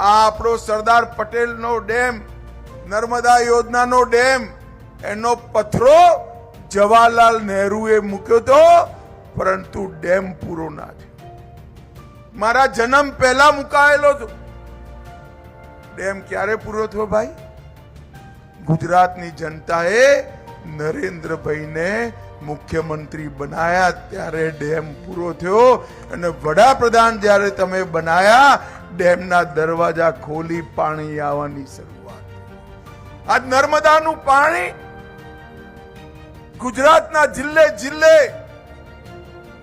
આ આપણો સરદાર પટેલનો ડેમ, નર્મદા યોજનાનો ડેમ, એનો પથરો જવાહરલાલ નહેરુએ મૂક્યો તો પરંતુ ડેમ પૂરો ના છે મારા જન્મ પહેલા મુકાયેલો હતો. ડેમ ક્યારે પૂરો થયો ભાઈ? ગુજરાતની જનતાએ નરેન્દ્રભાઈને મુખ્યમંત્રી બનાયા ત્યારે ડેમ પૂરો થયો અને વડાપ્રધાન જ્યારે તમે બનાયા ડેમના દરવાજા ખોલી પાણી આવવાની શરૂઆત આજ નર્મદાનું પાણી ગુજરાતના જિલ્લે જિલ્લે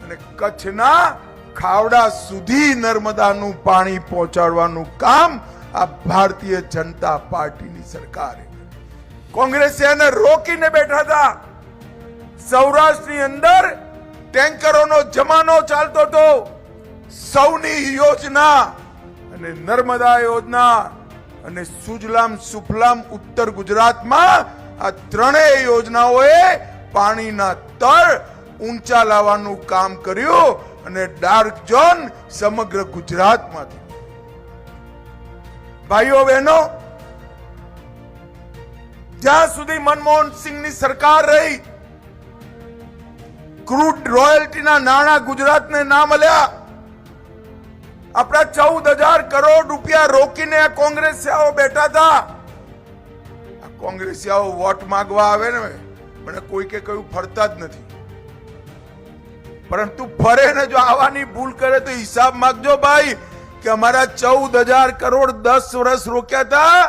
અને કચ્છના ખાવડા સુધી નર્મદાનું પાણી પહોંચાડવાનું કામ આ ભારતીય જનતા પાર્ટીની સરકારે કોંગ્રેસે એને રોકીને બેઠા હતા. સૌરાષ્ટ્રની અંદર ટેન્કરોનો જમાનો ચાલતો હતો. સૌની યોજના અને નર્મદા યોજના અને સુજલામ સુફલામ ઉત્તર ગુજરાતમાં આ ત્રણેય યોજનાઓએ પાણીના તળ ઊંચા લાવવાનું કામ કર્યું અને ડાર્ક ઝોન સમગ્ર ગુજરાતમાંથી. ભાઈઓ, બહેનો, જ્યાં સુધી મનમોહન સિંહની સરકાર રહી, ક્રૂડ રોયલ્ટીના નાણાં ગુજરાતને ના મળ્યા આપણા ચૌદ હજાર કરોડ રૂપિયા રોકીને આ કોંગ્રેસિયાઓ બેઠા હતા. આ વોટ માંગવા આવે ને કોઈ કે કયું ફરતા જ નથી. પરંતુ ફરે ને જો આવવાની ભૂલ કરે તો હિસાબ માંગજો ભાઈ, કે અમારા ચૌદ હજાર કરોડ દસ વર્ષ રોક્યા હતા.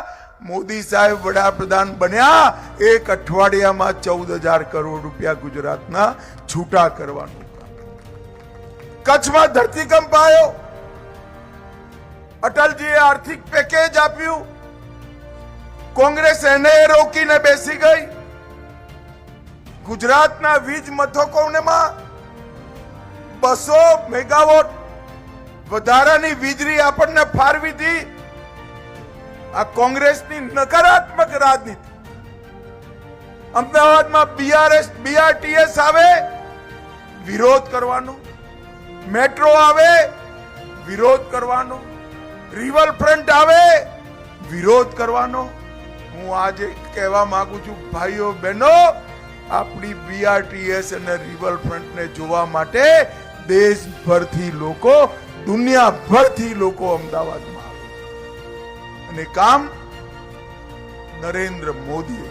મોદી સાહેબ વડાપ્રધાન બન્યા, એક અઠવાડિયામાં ચૌદ હજાર કરોડ રૂપિયા ગુજરાતના છૂટા કરવાનું. કચ્છમાં ધરતીકંપ આવ્યો. અટલજીએ આર્થિક પેકેજ આપ્યું. કોંગ્રેસ એને રોકીને બેસી ગઈ. ગુજરાતના વીજ મથકોમાં બસો મેગાવોટ વધારાની વીજળી આપણને ફાળવી દી. આ કોંગ્રેસની નકારાત્મક રાજનીતિ. અમદાવાદમાં બીઆરએસ બીઆરટીએસ આવે, વિરોધ કરવાનો. મેટ્રો આવે, વિરોધ કરવાનો. રિવરફ્રન્ટ આવે, વિરોધ કરવાનો હું આજે કહેવા માંગુ છું, ભાઈઓ બહેનો, આપણી બીઆરટીએસ અને રિવરફ્રન્ટને જોવા માટે દેશભરથી લોકો, દુનિયાભરથી લોકો અમદાવાદમાં આવે અને કામ નરેન્દ્ર મોદીએ.